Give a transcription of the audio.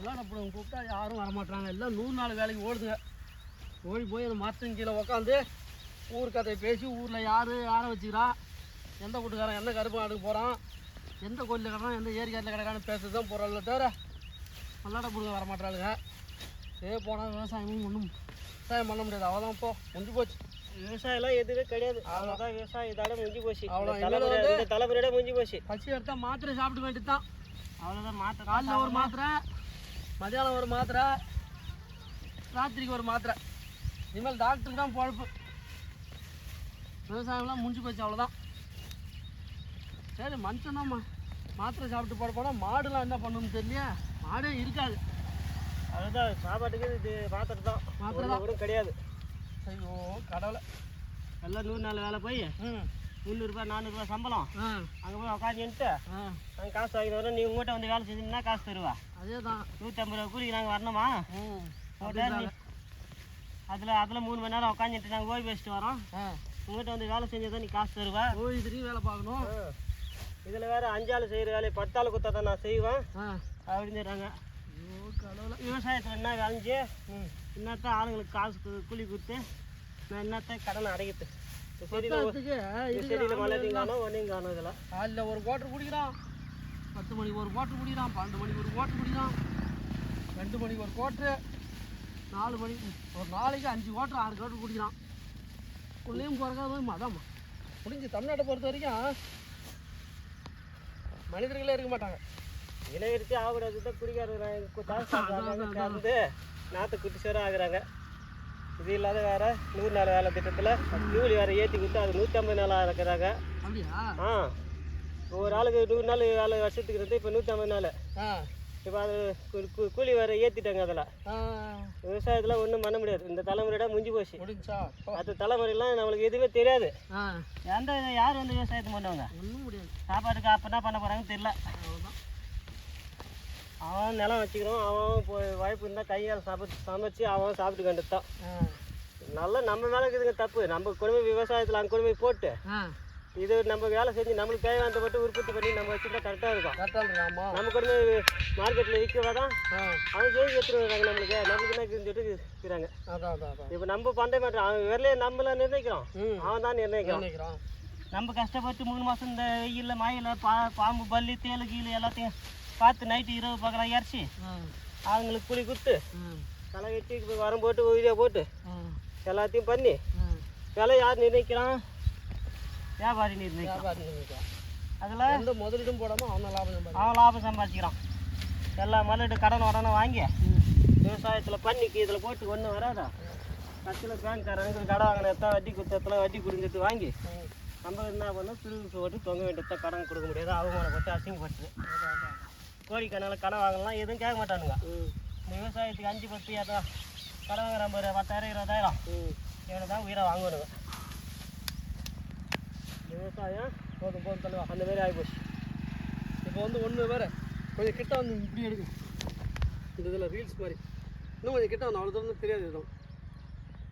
விளாடப்படும் கூப்பிட்டா யாரும் வரமாட்டாங்க எல்லாம் நூறு நாள் வேலைக்கு ஓடுதுங்க. ஓடி போய் அந்த மரத்தின் கீழே உக்காந்து ஊர் கதையை பேசி ஊரில் யார் யாரை வச்சுக்கிறா எந்த வீட்டுக்காரன் எந்த கருப்பு நாட்டுக்கு போகிறான் எந்த கோயிலில் கிடக்கான் எந்த ஏரி காட்டில் கிடக்கான்னு பேசுறது தான் போகிறாள் தவிர விளாடப்படுங்க வரமாட்டாளுங்க. ஏ போனால் விவசாயமும் ஒன்றும் விவசாயம் பண்ண முடியாது. அவள் தான் இப்போ முடிஞ்சு போச்சு. விவசாயம்லாம் எதுவுமே கிடையாது. அவ்வளோதான் விவசாயம். இதோட முடிஞ்சு போச்சு. அவ்வளோ தலைமுறையோட முடிஞ்சு போச்சு. பசி எடுத்தால் மாத்திரை சாப்பிட வேண்டியது தான் அவ்வளோதான் மாற்ற காலைல ஒரு மாத்திரை மதியானம் ஒரு மாத்திரை ராத்திரிக்கு ஒரு மாத்திரை. இனிமேல் டாக்டருக்கு தான் பொழப்பு. விவசாயம்லாம் முடிஞ்சு போச்சு அவ்வளோதான் சரி மனுஷன் தான் மாத்திரை சாப்பிட்டு போட போனால் மாடுலாம் என்ன பண்ணணும்னு தெரியல மாடே இருக்காது. அவ்வளோதான் சாப்பாட்டுக்கு இது மாத்திரை தான். மாத்திரை கூட கிடையாது. ஐயோ கடவுளை. எல்லாம் நூறு நாள் வேலை போய்? ம். முந்நூறுரூபா நானூறுரூவா சம்பளம். அங்கே போய் உட்காந்துட்டு நாங்கள் காசு வாங்கி வரோம் நீ உங்கள்கிட்ட வந்து வேலை செஞ்சீங்கன்னா காசு தருவா. அதே தான் நூற்றி ஐம்பது ரூபா கூலிக்கு நாங்கள் வரணுமா? அதில் அதில் மூணு மணி நேரம் உட்காந்துட்டு நாங்கள் ஓய்வு வச்சுட்டு வரோம். உங்கள்கிட்ட வந்து வேலை செஞ்சதான் நீ காசு தருவா. ஓய் திடீர் வேலை பார்க்கணும். இதில் வேறு அஞ்சாள் செய்கிற வேலையை பத்தாள் குத்தா தான் நான் செய்வேன். ஐயோ கடவுளை. விவசாயத்தில் என்ன விளைஞ்சு? என்னத்தான் ஆளுங்களுக்கு காசு கூலி கொடுத்து நான் என்னத்தான் கடனை அடைக்கிறது காலைல ஒரு குவாட்டர் குடிக்கிறான். பத்து மணிக்கு ஒரு குவாட்டர் குடிக்கிறான். பன்னெண்டு மணிக்கு ஒரு குவாட்டர் குடிக்கிறான். ரெண்டு மணிக்கு ஒரு குவாட்ரு நாலு மணிக்கு ஒரு நாளைக்கு அஞ்சு குவாட்டர் ஆறு குவாட்டர் குடிக்கிறான். உள்ளேயும் அதாம்மா முடிஞ்சு தமிழ்நாட்டை பொறுத்த வரைக்கும் மனிதர்களே இருக்க மாட்டாங்க. இளைஞருக்கு ஆகக்கூடாது தான் குடிக்காரங்க கறந்து நாற்று குட்டி சோறு ஆகுறாங்க. இது இல்லாத வேற நூறு நாள் வேலை திட்டத்தில் கூலி வேறு ஏற்றி கொடுத்து அது நூற்றி ஐம்பது நாளாக இருக்கிறாங்க ஆ. ஒரு ஆளுக்கு நூறு நாள் வேலை வருஷத்துக்கு இருந்து இப்போ நூற்றி ஐம்பது நாள் இப்போ அது கூலி வேறு ஏற்றிட்டாங்க அதில். விவசாயத்தில் ஒன்றும் பண்ண முடியாது. இந்த தலைமுறையோட முடிஞ்சு போச்சு. அடுத்த தலைமுறையெல்லாம் நம்மளுக்கு எதுவுமே தெரியாது. எந்த யார் வந்து விவசாயத்தை பண்ணுவாங்க? சாப்பாட்டுக்கு அப்போ என்ன பண்ண போகிறாங்கன்னு தெரியல. அவன் நிலம் வச்சுக்கிறோம். அவன் இப்போ வாய்ப்பு இருந்தால் கையால் சாப்பிட்டு சமைச்சு அவன் சாப்பிட்டு கண்டுத்தான் நல்லா நம்ம மேலே இருக்குதுங்க தப்பு. நம்ம குடும்ப விவசாயத்தில் அங்கே போய் போட்டு இது நம்ம வேலை செஞ்சு நம்மளுக்கு தேவையானதை மட்டும் உற்பத்தி பண்ணி நம்ம வச்சுட்டா கரெக்டாக இருக்கும். கரெக்டாக நம்ம கொண்டு மார்க்கெட்டில் விற்கவா தான் செஞ்சு எடுத்துட்டு வராங்க நம்மளுக்கு. நம்மளுக்கு என்ன சொல்லிட்டு இருக்கிறாங்க இப்போ நம்ம பண்ண மாட்டோம் அவன் விரலையே நம்மள நிர்ணயிக்கிறோம் அவன் தான் நிர்ணயிக்கிறான். நம்ம கஷ்டப்பட்டு மூணு மாதம் இந்த வெயிலில் மழையில் பா பாம்பு பல்லி தேளு கீழு எல்லாத்தையும் பார்த்து நைட்டு இரவு பார்க்கலாம் இறச்சி. அவங்களுக்கு புளி குத்து ம் களை வெட்டி உரம் போட்டு உயிரியா போட்டு எல்லாத்தையும் பண்ணி விலை யார் நிர்ணயிக்கிறான் வியாபாரி நிர்ணயிக்கிறான் அதில் எந்த முதலீடும் போடாமல் அவனை லாபம் அவன் லாபம் சம்பாதிக்கிறான். எல்லா முதலீடு கடன் உடனே வாங்கி விவசாயத்தில் பண்ணிக்கு இதில் போட்டு ஒன்றும் வராதா? கட்சியில் பேங்க்காரங்க கடன் வாங்கின எத்தனை வட்டி கொடுத்து எத்தனை வட்டி கொடுங்கிறது வாங்கி நம்ம என்ன பண்ணோம்? திரும்பி போட்டு தொங்க வேண்டியதை கடன் கொடுக்க முடியாது. அவமானப்பட்டு அசிங்கப்பட்டு கோடிக்கணக்கில் கடன் வாங்கலாம். எதுவும் கேட்க மாட்டானுங்க. விவசாயத்துக்கு அஞ்சு பத்து ஏதோ கடன் வாங்குற பாரு பத்தாயிரம் இருபதாயிரம். ம். இவனை தான் உயிரை வாங்குவானுங்க இந்த விவசாயம் போதும் போதும் தலைவா. அந்த மாதிரி ஆகிப்போச்சு. இப்போ வந்து ஒன்று வேறு. கொஞ்சம் கிட்ட வந்து இப்படி எடுக்கும் இந்த இதில் ரீல்ஸ் மாதிரி. இன்னும் கொஞ்சம் கிட்ட வந்து அவ்வளோ தூரம் தெரியாது எதுவும்